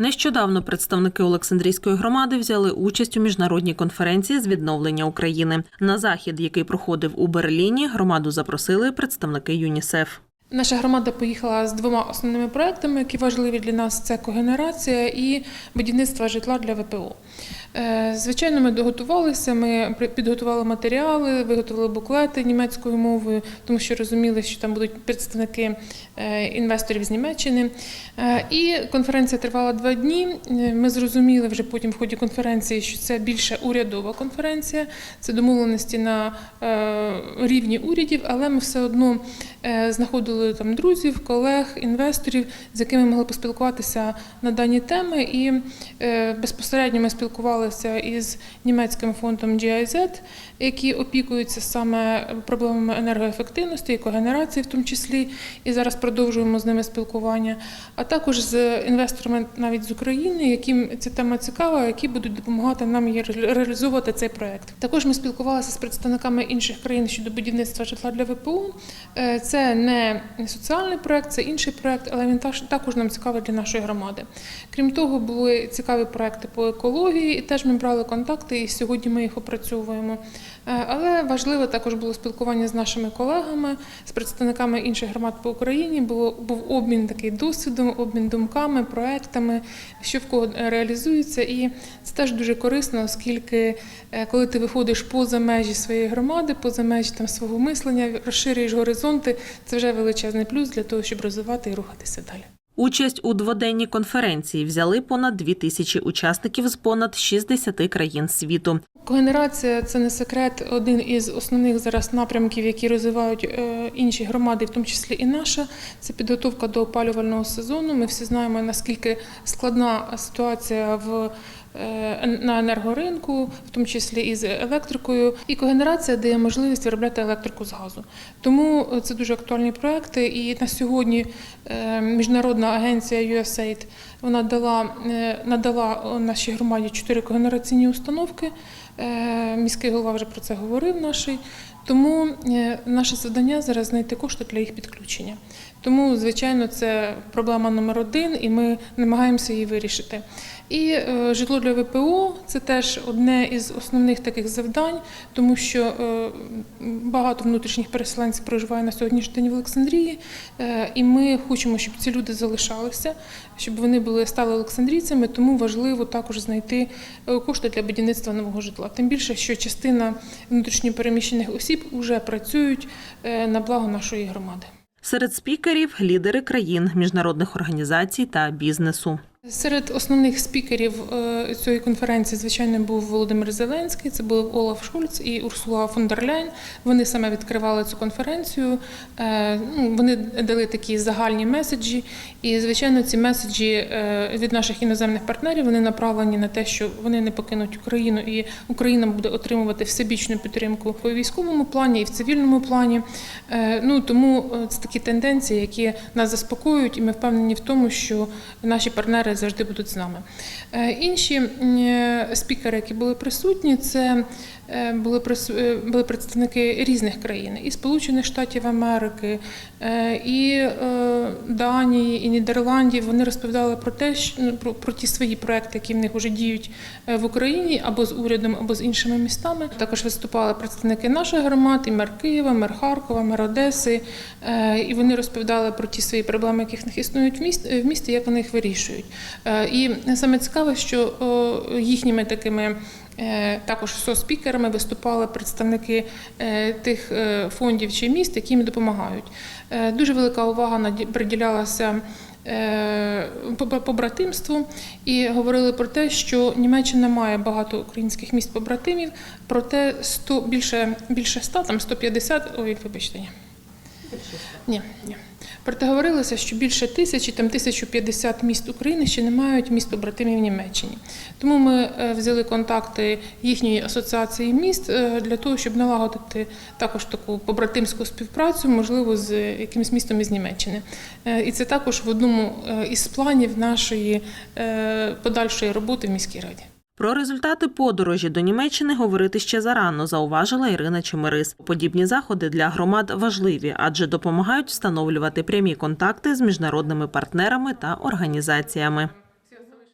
Нещодавно представники Олександрійської громади взяли участь у міжнародній конференції з відновлення України. На захід, який проходив у Берліні, громаду запросили представники ЮНІСЕФ. Наша громада поїхала з двома основними проектами, які важливі для нас: це когенерація і будівництво житла для ВПО. Е, Звичайно, ми доготувалися. Ми підготували матеріали, виготовили буклети німецькою мовою, тому що розуміли, що там будуть представники е, інвесторів з Німеччини. Е, І конференція тривала два дні. Ми зрозуміли вже потім в ході конференції, що це більше урядова конференція, це домовленості на рівні урядів, але ми все одно знаходили там друзів, колег, інвесторів, з якими могли поспілкуватися на дані теми. І безпосередньо ми спілкувалися із німецьким фондом GIZ, які опікуються саме проблемами енергоефективності і когенерації, в тому числі. І зараз продовжуємо з ними спілкування. А також з інвесторами навіть з України, яким ця тема цікава, які будуть допомагати нам реалізовувати цей проект. Також ми спілкувалися з представниками інших країн щодо будівництва житла для ВПО. Е, Це не соціальний проект, це інший проект, але він також нам цікавий для нашої громади. Крім того, були цікаві проекти по екології, теж ми брали контакти, і сьогодні ми їх опрацьовуємо. Е, Але важливо також було спілкування з нашими колегами, з представниками інших громад по Україні. Було був обмін такий досвідом, обмін думками, проектами, що в кого реалізується. І це теж дуже корисно, оскільки е, коли ти виходиш поза межі своєї громади, поза межі там свого мислення, розширюєш горизонти, це вже величезний плюс для того, щоб розвивати і рухатися далі. Участь у дводенній конференції взяли понад дві тисячі учасників з понад 60 країн світу. Когенерація це не секрет, один із основних зараз напрямків, які розвивають е, інші громади, в тому числі і наша. Це підготовка до опалювального сезону. Ми всі знаємо, наскільки складна ситуація в на енергоринку, в тому числі і з електрикою. І когенерація дає можливість виробляти електрику з газу. Тому е, це дуже актуальні проекти. І на сьогодні е, міжнародна агенція USAID вона дала, е, надала нашій громаді чотири когенераційні установки. Е, Міський голова вже про це говорив наший. Тому е, наше завдання зараз знайти кошти для їх підключення. Тому, звичайно, це проблема номер один, і ми намагаємося її вирішити. І е, житло для ВПО це теж одне із основних таких завдань, тому що багато внутрішніх переселенців проживає на сьогоднішній день в Олександрії, і ми хочемо, щоб ці люди залишалися, щоб вони були стали олександрійцями. Тому важливо також знайти кошти для будівництва нового житла. Тим більше, що частина внутрішньопереміщених осіб вже працюють е, на благо нашої громади. Серед спікерів лідери країн, міжнародних організацій та бізнесу. Серед основних спікерів е, цієї конференції, звичайно, був Володимир Зеленський, це був Олаф Шольц і Урсула фон дер Ляйн. Вони саме відкривали цю конференцію. Е, ну, Вони дали такі загальні меседжі. І, звичайно, ці меседжі е, від наших іноземних партнерів вони направлені на те, що вони не покинуть Україну, і Україна буде отримувати всебічну підтримку у військовому плані і в цивільному плані. Ну тому це такі тенденції, які нас заспокоюють, і ми впевнені в тому, що наші партнери завжди будуть з нами. Е, Інші е, спікери, які були присутні, це е, були були представники різних країн і Сполучених Штатів Америки, і Данії, і Нідерландів. Вони розповідали про те, ну, про, про ті свої проекти, які в них вже діють в Україні або з урядом, або з іншими містами. Також виступали представники наших громад, і мер Києва, мер Харкова, мер Одеси. І вони розповідали про ті свої проблеми, які в них існують в місті, як вони їх вирішують. Е, І саме цікаве, що їхніми такими. е, Також со-спікерами виступали представники е, тих фондів чи міст, які їм допомагають. Дуже велика увага приділялася побратимству і говорили про те, що Німеччина має багато українських міст побратимів, проте 100, більше, більше 100, там 150, ой, вибачте, ні. Ні. Проте говорилося, що більше тисячі, там 1050 міст України ще не мають міст побратимів Німеччині. Тому ми е, взяли контакти їхньої асоціації міст е, для того, щоб налагодити також таку побратимську співпрацю, можливо, з якимось містом із Німеччини. Е, І це також в одному із планів нашої подальшої роботи в міській раді. Про результати подорожі до Німеччини говорити ще зарано, зауважила Ірина Чемерис. Подібні заходи для громад важливі, адже допомагають встановлювати прямі контакти з міжнародними партнерами та організаціями.